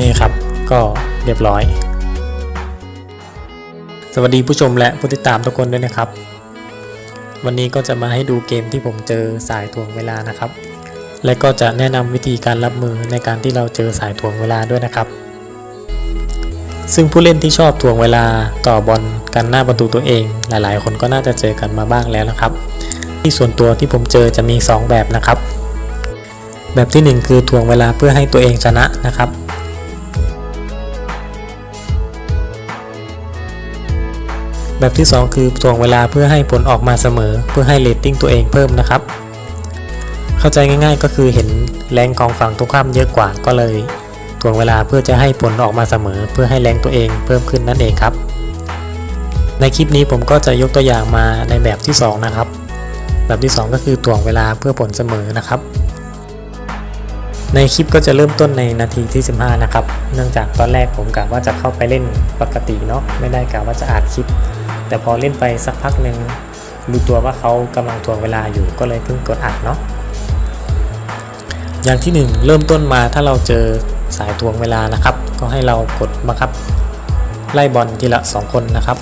นี่ครับก็เรียบร้อย สวัสดีผู้ชมและผู้ติดตามทุกคนด้วยนะครับ วันนี้ก็จะมาให้ดูเกมที่ผมเจอสายถ่วงเวลานะครับ และก็จะแนะนำวิธีการรับมือในการที่เราเจอสายถ่วงเวลาด้วยนะครับ ซึ่งผู้เล่นที่ชอบถ่วงเวลาต่อบอลกันหน้าประตูตัวเอง หลายๆ คนก็น่าจะเจอกันมาบ้างแล้วนะครับ ที่ส่วนตัวที่ผมเจอจะมี 2 แบบนะครับ แบบที่ 1 คือถ่วงเวลาเพื่อให้ตัวเองชนะนะครับ แบบที่ 2 คือถ่วงเวลาเพื่อให้ผลออกมาเสมอ เพื่อให้เรตติ้งตัวเองเพิ่มนะครับ เข้าใจง่าย ๆ ก็คือเห็นแรงของฝั่งตรงข้ามเยอะกว่าก็เลยถ่วงเวลาเพื่อจะให้ผลออกมาเสมอ เพื่อให้แรงตัวเองเพิ่มขึ้นนั่นเองครับ ในคลิปนี้ผมก็จะยกตัวอย่างมาในแบบที่ 2 นะครับ แบบที่ 2 ก็คือถ่วงเวลาเพื่อผลเสมอนะครับในคลิปก็จะเริ่มต้นในนาทีที่ 15 นะครับ เนื่องจากตอนแรกผมกะว่าจะเข้าไปเล่นปกติเนาะ ไม่ได้กะว่าจะอัดคลิป แต่พอเล่นไปสักพักหนึ่งรู้ตัวว่าเขากำลังถ่วงเวลาอยู่ก็เลยเพิ่งกดอัดเนาะอย่างที่ 1 เริ่มต้นมาถ้าเราเจอสายถ่วงเวลานะครับ ก็ให้เรากดบังคับ ไล่บอลทีละ 2 คนนะครับ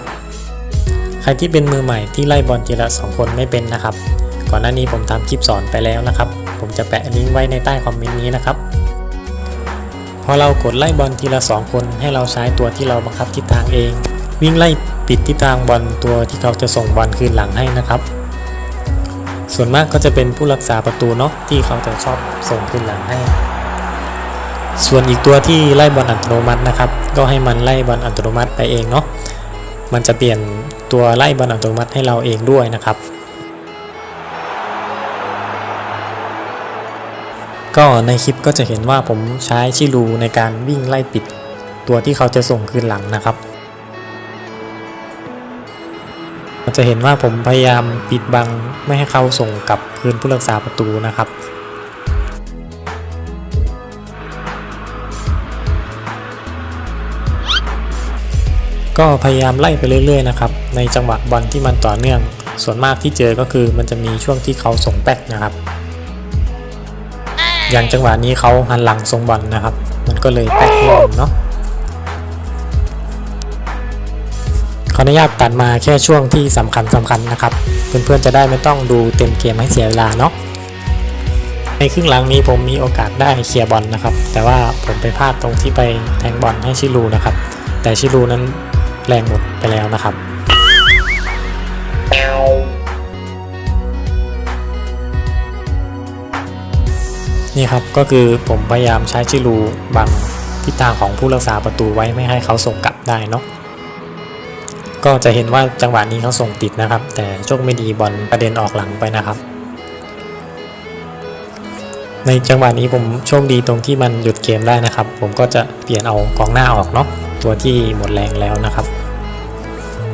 ใครที่เป็นมือใหม่ที่ไล่บอลทีละ 2 คนไม่เป็นนะครับ ก่อนหน้านี้ผมทำคลิปสอนไปแล้วนะครับ ผมจะแปะลิงก์ไว้ในใต้คอมเมนต์นี้นะครับพอเรากดไล่บอลทีละ 2 คน ให้เราใช้ตัวที่เราบังคับทิศทางเอง วิ่งไล่ ปิดทิศทางบอลตัวที่เขาจะส่งบอลคืนหลังให้นะครับ ส่วนมากก็จะเป็นผู้รักษาประตูเนาะที่เขาจะชอบส่งคืนหลังให้ ส่วนอีกตัวที่ไล่บอลอัตโนมัตินะครับ ก็ให้มันไล่บอลอัตโนมัติไปเองเนาะมันจะเปลี่ยนตัวไล่บอลอัตโนมัติให้เราเองด้วยนะครับก็ในคลิปก็จะเห็นว่าผมใช้ชิลูในการวิ่งไล่ปิด ตัวที่เขาจะส่งคืนหลังนะครับ จะเห็นว่าผมพยายามปิดบังไม่ให้เขาส่งกลับคืนผู้รักษาประตูนะครับก็พยายามไล่ไปเรื่อยๆนะครับในจังหวะบอลที่มันต่อเนื่อง ส่วนมากที่เจอก็คือมันจะมีช่วงที่เขาส่งแป๊กนะครับ อย่างจังหวะนี้เขาหันหลังทรงบอลนะครับ มันก็เลยแป๊กนิดนึงเนาะ ขออนุญาตตัดมาแค่ช่วงที่สำคัญสำคัญนะครับ เพื่อนๆจะได้ไม่ต้องดูเต็มเกมให้เสียเวลาเนาะในครึ่งหลังนี้ผมมีโอกาสได้เคลียร์บอลนะครับ แต่ว่าผมไปพลาดตรงที่ไปแทงบอลให้ชิลูนะครับ แต่ชิลูนั้นแรงหมดไปแล้วนะครับนี่ครับก็คือผมพยายามใช้ชิลูบังทิศทางของผู้รักษาประตูไว้ไม่ให้เขาส่งกลับได้เนาะ ก็จะเห็นว่าจังหวะนี้เขาส่งติดนะครับ แต่โชคไม่ดีบอลประเด็นออกหลังไปนะครับ ในจังหวะนี้ผมโชคดีตรงที่มันหยุดเกมได้นะครับ ผมก็จะเปลี่ยนเอากองหน้าออกเนาะตัวที่หมดแรงแล้วนะครับ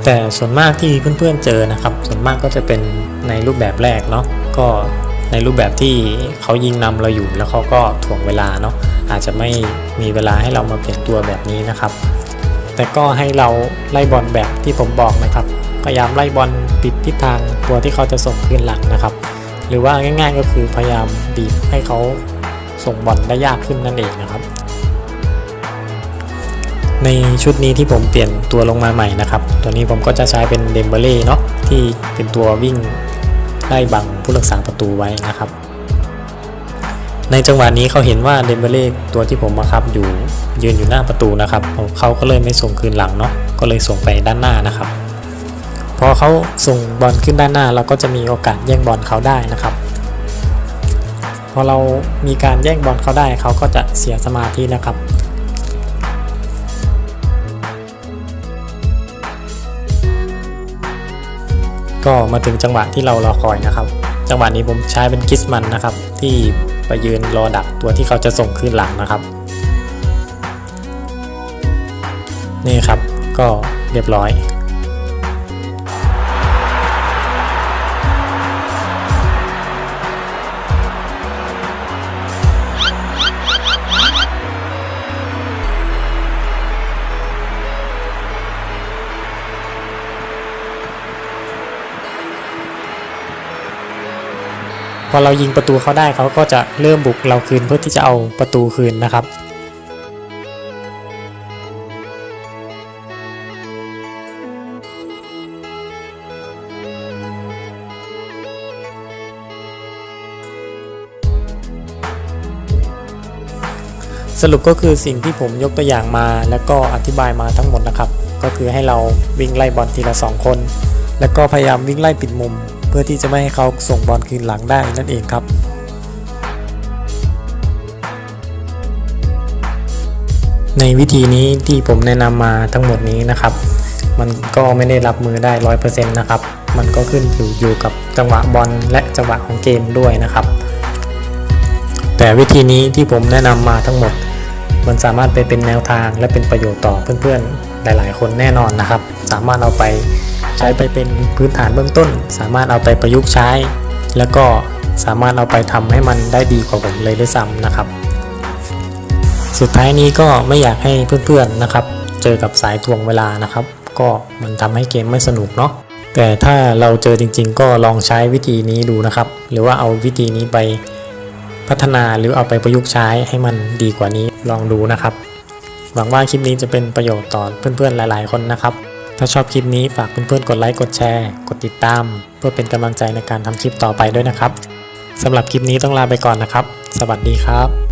แต่ส่วนมากที่เพื่อนๆเจอนะครับ ส่วนมากก็จะเป็นในรูปแบบแรกเนาะ ก็ในรูปแบบที่เขายิงนำเราอยู่แล้วเขาก็ถ่วงเวลาเนาะ อาจจะไม่มีเวลาให้เรามาเปลี่ยนตัวแบบนี้นะครับ แต่ก็ให้เราไล่บอลแบบที่ผมบอกนะครับพยายามไล่บอลปิดทิศทางตัวที่เขาจะส่งคืนหลังนะครับ หรือว่าง่ายๆก็คือพยายามบีบให้เขาส่งบอลได้ยากขึ้นนั่นเองนะครับ ในชุดนี้ที่ผมเปลี่ยนตัวลงมาใหม่นะครับ ตัวนี้ผมก็จะใช้เป็นเดมเบเล่เนาะที่เป็นตัววิ่งไล่บังผู้รักษาประตูไว้นะครับ ในจังหวะนี้เขาเห็นว่าเดมเบเล่ตัวที่ผมมาคับอยู่ ยืนอยู่หน้าประตูนะครับเขาก็เลยไม่ส่งคืนหลังเนาะก็เลยส่งไปด้านหน้านะครับ พอเขาส่งบอลขึ้นด้านหน้า เราก็จะมีโอกาสแย่งบอลเขาได้นะครับ พอเรามีการแย่งบอลเขาได้เขาก็จะเสียสมาธินะครับก็มาถึงจังหวะที่เรารอคอยนะครับ จังหวะนี้ผมใช้เป็นกิสมันนะครับ ที่ไปยืนรอดักตัวที่เขาจะส่งคืนหลังนะครับ นี่ครับก็เรียบร้อย พอเรายิงประตูเขาได้เขาก็จะเริ่มบุกเราคืนเพื่อที่จะเอาประตูคืนนะครับ สรุปก็คือสิ่งที่ผมยกตัวอย่างมา แล้วก็อธิบายมาทั้งหมดนะครับ ก็คือให้เราวิ่งไล่บอลทีละ 2 คน แล้วก็พยายามวิ่งไล่ปิดมุม เพื่อที่จะไม่ให้เขาส่งบอลคืนหลังได้นั่นเองครับในวิธีนี้ที่ผมแนะนำมาทั้งหมดนี้นะครับ มันก็ไม่ได้รับมือได้ร้อยเปอร์เซ็นต์นะครับ มันก็ขึ้นอยู่อยู่กับจังหวะบอลและจังหวะของเกมด้วยนะครับ แต่วิธีนี้ที่ผมแนะนำมาทั้งหมด มันสามารถไปเป็นแนวทางและเป็นประโยชน์ต่อเพื่อนๆ หลายๆ คนแน่นอนนะครับ สามารถเอาไปใช้ไปเป็นพื้นฐานเบื้องต้น สามารถเอาไปประยุกต์ใช้ แล้วก็สามารถเอาไปทำให้มันได้ดีกว่าผมเลยด้วยซ้ำนะครับ สุดท้ายนี้ก็ไม่อยากให้เพื่อนๆนะครับ เจอกับสายทวงเวลานะครับ ก็มันทำให้เกมไม่สนุกเนาะแต่ถ้าเราเจอจริง ๆ ก็ลองใช้วิธีนี้ดูนะครับ หรือว่าเอาวิธีนี้ไปพัฒนาหรือเอาไปประยุกต์ใช้ให้มันดีกว่านี้ ลองดูนะครับ หวังว่าคลิปนี้จะเป็นประโยชน์ต่อเพื่อนๆหลาย ๆ คนนะครับ ถ้าชอบคลิปนี้ฝากเพื่อนๆกดไลค์กดแชร์ กดติดตาม เพื่อเป็นกำลังใจในการทำคลิปต่อไปด้วยนะครับสำหรับคลิปนี้ต้องลาไปก่อนนะครับ สวัสดีครับ